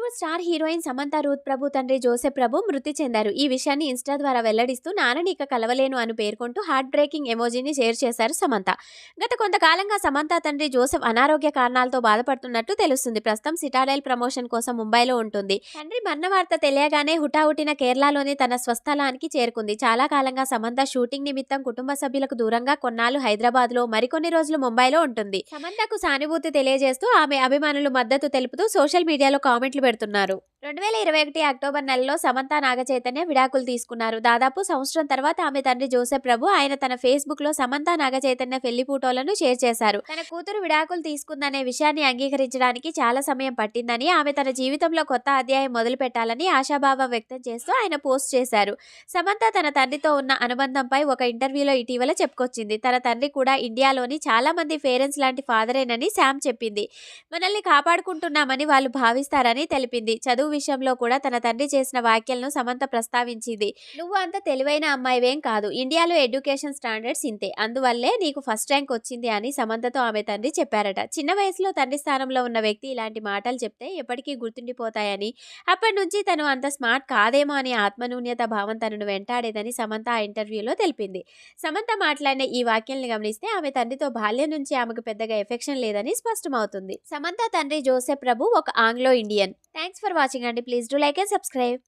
Bollywood star heroine Samantha Ruth Prabhu తండ్రి Joseph Prabhu మృతి చెందారు. ఈ విషయాన్ని ఇన్స్టా ద్వారా వెల్లడిస్తూ నాన్నని ఇక కలవలేను అని పేర్కొంటూ హార్ట్ బ్రేకింగ్ ఎమోజీని షేర్ చేశారు సమంత గత కొంతకాలంగా సమంత తండ్రి జోసెఫ్ అనారోగ్య కారణాలతో బాధపడుతున్నట్టు తెలుస్తుంది. ప్రస్తుతం సిటాడైల్ ప్రమోషన్ కోసం ముంబైలో ఉంటుంది. తండ్రి మరణ వార్త తెలియగానే హుటాహుటిన కేరళలోని తన స్వస్థలానికి చేరుకుంది. చాలా కాలంగా సమంత షూటింగ్ నిమిత్తం కుటుంబ సభ్యులకు దూరంగా కొన్నాళ్ళు హైదరాబాద్లో మరికొన్ని రోజులు ముంబైలో ఉంటుంది. సమంతకు సానుభూతి తెలియజేస్తూ ఆమె అభిమానులు మద్దతు తెలుపుతూ సోషల్ మీడియాలో కామెంట్లు పెడుతున్నారు. రెండు వేల ఇరవై ఒకటి అక్టోబర్ నెలలో సమంత నాగచైతన్య విడాకులు తీసుకున్నారు. దాదాపు సంవత్సరం తర్వాత ఆమె తండ్రి జోసెఫ్ ప్రభు ఆయన తన ఫేస్బుక్లో సమంత నాగచైతన్య పెళ్ళి ఫోటోలను షేర్ చేశారు. తన కూతురు విడాకులు తీసుకుందనే విషయాన్ని అంగీకరించడానికి చాలా సమయం పట్టిందని ఆమె తన జీవితంలో కొత్త అధ్యాయం మొదలు పెట్టాలని ఆశాభావం వ్యక్తం చేస్తూ ఆయన పోస్ట్ చేశారు. సమంత తన తండ్రితో ఉన్న అనుబంధంపై ఒక ఇంటర్వ్యూలో ఇటీవల చెప్పుకొచ్చింది. తన తండ్రి కూడా ఇండియాలోని చాలా మంది పేరెంట్స్ లాంటి ఫాదరేనని శామ్ చెప్పింది. మనల్ని కాపాడుకుంటున్నామని వాళ్ళు భావిస్తారని తెలిపింది. చదువు విషయంలో కూడా తన తండ్రి చేసిన వ్యాఖ్యలను సమంత ప్రస్తావించింది. నువ్వు అంత తెలివైన అమ్మాయివేం కాదు. ఇండియాలో ఎడ్యుకేషన్ స్టాండర్డ్స్ ఇంతే. అందువల్లే నీకు ఫస్ట్ ర్యాంక్ వచ్చింది అని సమంతతో ఆమె తండ్రి చెప్పారట. చిన్న వయసులో తండ్రి స్థానంలో ఉన్న వ్యక్తి ఇలాంటి మాటలు చెప్తే ఎప్పటికీ గుర్తుండిపోతాయని అప్పటి నుంచి తను అంత స్మార్ట్ కాదేమో అని ఆత్మనూన్యత భావం తనను వెంటాడేదని సమంత ఆ ఇంటర్వ్యూలో తెలిపింది. సమంత మాట్లాడిన ఈ వాక్యాలను గమనిస్తే ఆమె తండ్రితో బాల్యం నుంచి ఆమెకు పెద్దగా ఎఫెక్షన్ లేదని స్పష్టమవుతుంది. సమంత తండ్రి జోసెఫ్ ప్రభు ఒక Anglo Indian. Thanks for watching అండి. Please do like and subscribe